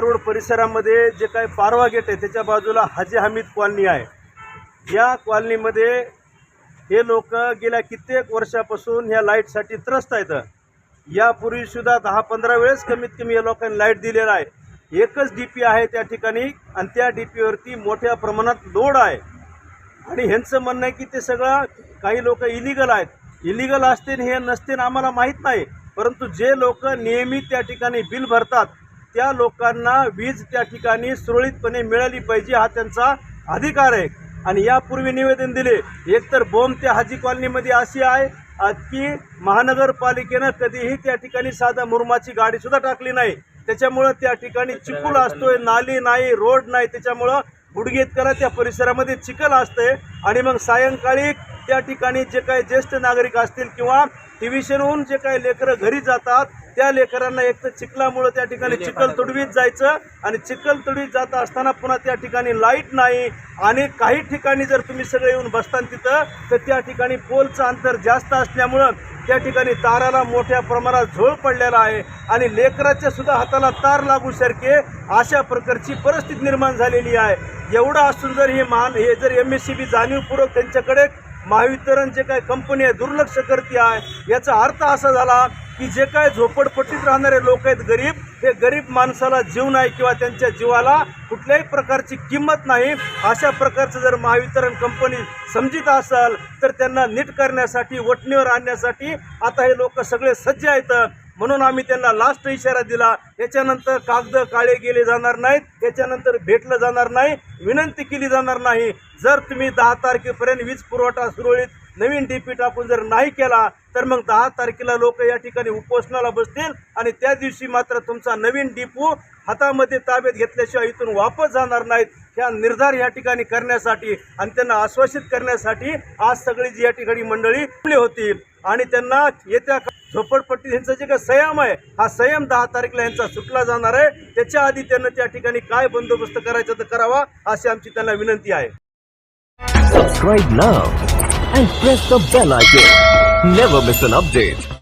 Road परिसरामध्ये जे काही पारवा गेट आहे त्याच्या बाजूला हाजी हमीद कॉलनी आहे. या कॉलनीमध्ये हे लोक गेल्या कित्येक वर्षापासून ह्या लाईटसाठी त्रस्त आहेत. यापूर्वीसुद्धा दहा पंधरा वेळेस कमीत कमी या लोकांनी लाइट दिलेला आहे. एकच डी पी आहे त्या ठिकाणी आणि त्या डी पीवरती मोठ्या प्रमाणात लोड आहे. आणि ह्यांचं म्हणणं आहे की ते सगळं काही लोक इलिगल आहेत. इलिगल असतील हे नसतील आम्हाला माहीत नाही. परंतु जे लोक नियमित त्या ठिकाणी बिल भरतात त्या लोकांना वीज त्या ठिकाणी सुरळीतपणे मिळाली पाहिजे हा त्यांचा अधिकार आहे. आणि यापूर्वी निवेदन दिले एकतर बोंब त्या हाजी कॉलनीमध्ये अशी आहे की महानगरपालिकेनं कधीही त्या ठिकाणी साधा मुरमाची गाडीसुद्धा टाकली नाही. त्याच्यामुळं त्या ठिकाणी चिकूल असतोय नाली नाही रोड नाही त्याच्यामुळं गुडघेतकरा त्या परिसरामध्ये चिखल असते आणि मग सायंकाळी त्या ठिकाणी जे काही ज्येष्ठ नागरिक असतील किंवा टिव्हिशनहून जे काही लेकरं घरी जातात त्या लेकरांना एक तर चिखलामुळं त्या ठिकाणी चिखल तुडवीत जायचं आणि चिखल तुडवीत जात असताना पुन्हा त्या ठिकाणी लाइट नाही. आणि काही ठिकाणी जर तुम्ही सगळे येऊन बसतान तिथं तर त्या ठिकाणी पोलचं अंतर जास्त असल्यामुळं त्या ठिकाणी ताराला मोठ्या प्रमाणात झोळ पडलेला आहे. आणि लेकराच्या सुद्धा हाताला तार लागू सारखे अशा प्रकारची परिस्थिती निर्माण झालेली आहे. एवढं असून जर हे महान हे जर एम एस सी बी जाणीवपूर्वक त्यांच्याकडे महावितरण जे काय कंपनी आहे दुर्लक्ष करते आहे याचा अर्थ असा झाला की जे काय झोपडपट्टीत राहणारे लोक आहेत गरीब हे गरीब माणसाला जीव नाही किंवा त्यांच्या जीवाला कुठल्याही प्रकारची किंमत नाही. अशा प्रकारचं जर महावितरण कंपनी समजित असेल तर त्यांना नीट करण्यासाठी वटणीवर आणण्यासाठी आता हे लोक सगळे सज्ज आहेत. म्हणून आम्ही त्यांना लास्ट इशारा दिला. याच्यानंतर कागद काळे गेले जाणार नाहीत. याच्यानंतर भेटलं जाणार नाही. विनंती केली जाणार नाही. जर तुम्ही दहा तारखेपर्यंत वीज पुरवठा सुरळीत नवीन डी पी टाकून जर नाही केला तर मग दहा तारखेला लोक या ठिकाणी उपोषणाला बसतील आणि त्या दिवशी मात्र तुमचा नवीन डिपो हातामध्ये ताब्यात घेतल्याशिवाय इथून वापस जाणार नाहीत. ह्या निर्धार या ठिकाणी करण्यासाठी आणि त्यांना आश्वासित करण्यासाठी आज सगळी जी या ठिकाणी मंडळी जमली होती आणि त्यांना येत्या झोपडपट्टी यांचा जे काही संयम आहे हा संयम दहा तारखेला यांचा सुटला जाणार आहे. त्याच्या आधी त्यांना त्या ठिकाणी काय बंदोबस्त करायचा तर करावा अशी आमची त्यांना विनंती आहे. Subscribe now and press the bell icon. Never miss an update